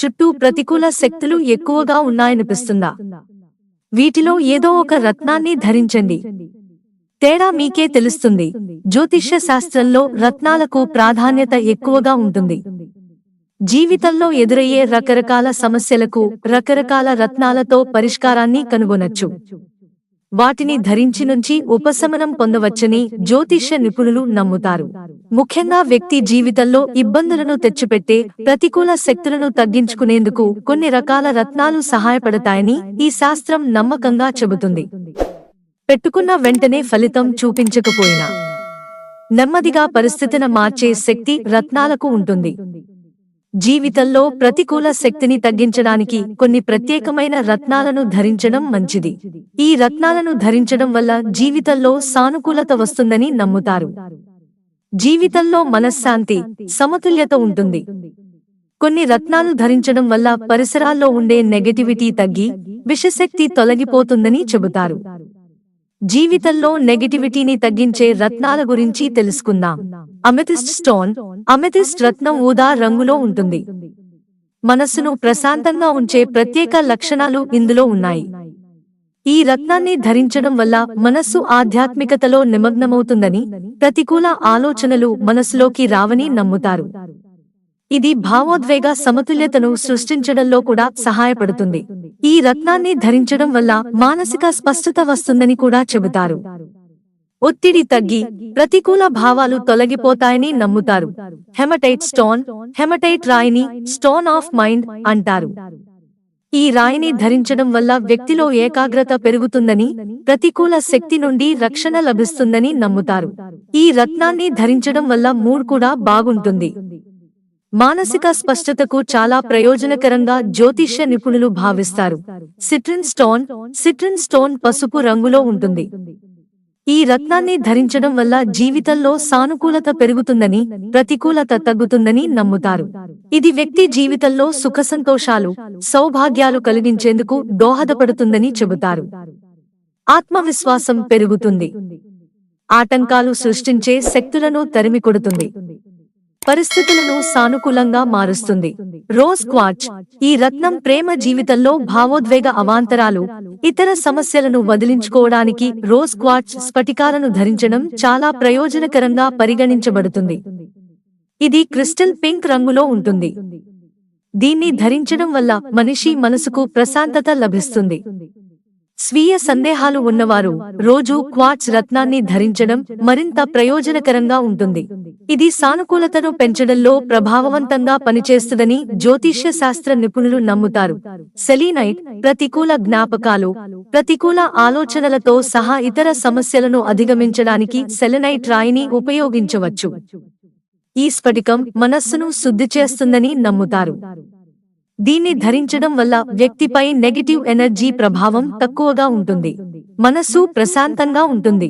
చుట్టూ ప్రతికూల శక్తులు ఎక్కువగా ఉన్నాయనిపిస్తుందా? వీటిలో ఏదో ఒక రత్నాన్ని ధరించండి. తేడా మీకే తెలుస్తుంది. జ్యోతిష్య శాస్త్రంలో రత్నాలకు ప్రాధాన్యత ఎక్కువగా ఉంటుంది. జీవితంలో ఎదురయ్యే రకరకాల సమస్యలకు రకరకాల రత్నాలతో పరిష్కారాన్ని కనుగొనొచ్చు. వాటిని ధరించి నుంచి ఉపశమనం పొందవచ్చని జ్యోతిష్య నిపుణులు నమ్ముతారు. ముఖ్యంగా వ్యక్తి జీవితంలో ఇబ్బందులను తెచ్చిపెట్టే ప్రతికూల శక్తులను తగ్గించుకునేందుకు కొన్ని రకాల రత్నాలు సహాయపడతాయని ఈ శాస్త్రం నమ్మకంగా చెబుతుంది. పెట్టుకున్న వెంటనే ఫలితం చూపించకపోయినా నెమ్మదిగా పరిస్థితిని మార్చే శక్తి రత్నాలకు ఉంటుంది. జీవితంలో ప్రతికూల శక్తిని తగ్గించడానికి కొన్ని ప్రత్యేకమైన రత్నాలను ధరించడం మంచిది. ఈ రత్నాలను ధరించడం వల్ల జీవితంలో సానుకూలత వస్తుందని నమ్ముతారు. జీవితంలో మనశ్శాంతి సమతుల్యత ఉంటుంది. కొన్ని రత్నాలు ధరించడం వల్ల పరిసరాల్లో ఉండే నెగటివిటీ తగ్గి విషశక్తి తొలగిపోతుందని చెబుతారు. జీవితంలో నెగటివిటీని తగ్గించే రత్నాల గురించి తెలుసుకుందాం. అమెథిస్ట్ స్టోన్ అమెథిస్ట్ రత్నం ఊదా రంగులో ఉంటుంది. మనస్సును ప్రశాంతంగా ఉంచే ప్రత్యేక లక్షణాలు ఇందులో ఉన్నాయి. ఈ రత్నాన్ని ధరించడం వల్ల మనస్సు ఆధ్యాత్మికతలో నిమగ్నమవుతుందని ప్రతికూల ఆలోచనలు మనస్సులోకి రావని నమ్ముతారు. ఇది భావోద్వేగ సమతుల్యతను సృష్టించడంలో కూడా సహాయపడుతుంది. ఈ రత్నాన్ని ధరించడం వల్ల మానసిక స్పష్టత వస్తుందని కూడా చెబుతారు. ఒత్తిడి తగ్గి ప్రతికూల భావాలు తొలగిపోతాయని నమ్ముతారు. హెమటైట్ స్టోన్ హెమటైట్ రాయిని స్టోన్ ఆఫ్ మైండ్ అంటారు. ఈ రాయిని ధరించడం వల్ల వ్యక్తిలో ఏకాగ్రత పెరుగుతుందని ప్రతికూల శక్తి నుండి రక్షణ లభిస్తుందని నమ్ముతారు. ఈ రత్నాన్ని ధరించడం వల్ల మూడ్ కూడా బాగుంటుంది. మానసిక స్పష్టతకు చాలా ప్రయోజనకరంగా జ్యోతిష్య నిపుణులు భావిస్తారు. సిట్రిన్ స్టోన్ సిట్రిన్ స్టోన్ పసుపు రంగులో ఉంటుంది. ఈ రత్నాన్ని ధరించడం వల్ల జీవితంలో సానుకూలత పెరుగుతుందని ప్రతికూలత తగ్గుతుందని నమ్ముతారు. ఇది వ్యక్తి జీవితంలో సుఖ సంతోషాలు సౌభాగ్యాలు కలిగించేందుకు దోహదపడుతుందని చెబుతారు. ఆత్మవిశ్వాసం పెరుగుతుంది. ఆటంకాలు సృష్టించే శక్తులను తరిమికొడుతుంది. పరిస్థితులను సానుకూలంగా మారుస్తుంది. రోజ్ క్వాచ్ ఈ రత్నం ప్రేమ జీవితంలో భావోద్వేగ అవాంతరాలు ఇతర సమస్యలను వదిలించుకోవడానికి రోజ్ క్వాచ్ స్ఫటికాలను ధరించడం చాలా ప్రయోజనకరంగా పరిగణించబడుతుంది. ఇది క్రిస్టల్ పింక్ రంగులో ఉంటుంది. దీన్ని ధరించడం వల్ల మనిషి మనసుకు ప్రశాంతత లభిస్తుంది. స్వీయ సందేహాలు ఉన్నవారు రోజు క్వార్ట్స్ రత్నాన్ని ధరించడం మరింత ప్రయోజనకరంగా ఉంటుంది. ఇది సానుకూలతను పెంచడంలో ప్రభావవంతంగా పనిచేస్తుందని జ్యోతిష్య శాస్త్ర నిపుణులు నమ్ముతారు. సెలీనైట్ ప్రతికూల జ్ఞాపకాలు ప్రతికూల ఆలోచనలతో సహా ఇతర సమస్యలను అధిగమించడానికి సెలెనైట్ రాయిని ఉపయోగించవచ్చు. ఈ స్ఫటికం మనస్సును శుద్ధి చేస్తుందని నమ్ముతారు. దీన్ని ధరించడం వల్ల వ్యక్తిపై నెగటివ్ ఎనర్జీ ప్రభావం తక్కువగా ఉంటుంది. మనస్సు ప్రశాంతంగా ఉంటుంది.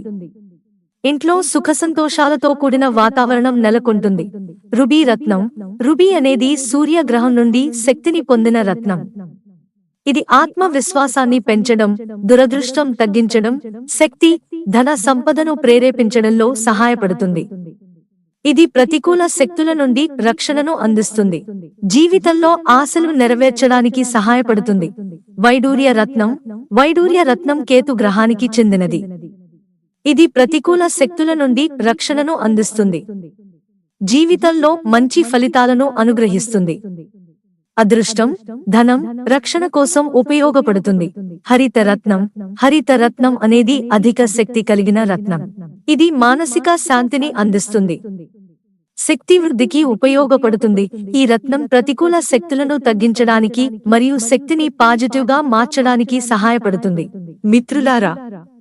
ఇంట్లో సుఖసంతోషాలతో కూడిన వాతావరణం నెలకొంటుంది. రుబీ రత్నం. రుబీ అనేది సూర్యగ్రహం నుండి శక్తిని పొందిన రత్నం. ఇది ఆత్మవిశ్వాసాన్ని పెంచడం దురదృష్టం తగ్గించడం శక్తి ధన సంపదను ప్రేరేపించడంలో సహాయపడుతుంది. ఇది ప్రతికూల శక్తుల నుండి రక్షణను అందిస్తుంది. జీవితంలో ఆశలు నెరవేర్చడానికి సహాయపడుతుంది. వైడూర్య రత్నం. వైడూర్య రత్నం కేతు గ్రహానికి చెందినది. ఇది ప్రతికూల శక్తుల నుండి రక్షణను అందిస్తుంది. జీవితంలో మంచి ఫలితాలను అనుగ్రహిస్తుంది. అదృష్టం ధనం రక్షణ కోసం ఉపయోగపడుతుంది. హరిత రత్నం హరిత రత్నం అనేది అధిక శక్తి కలిగిన రత్నం. ఇది మానసిక శాంతిని అందిస్తుంది. శక్తి వృద్ధికి ఉపయోగపడుతుంది. ఈ రత్నం ప్రతికూల శక్తులను తగ్గించడానికి మరియు శక్తిని పాజిటివ్గా మార్చడానికి సహాయపడుతుంది. మిత్రులారా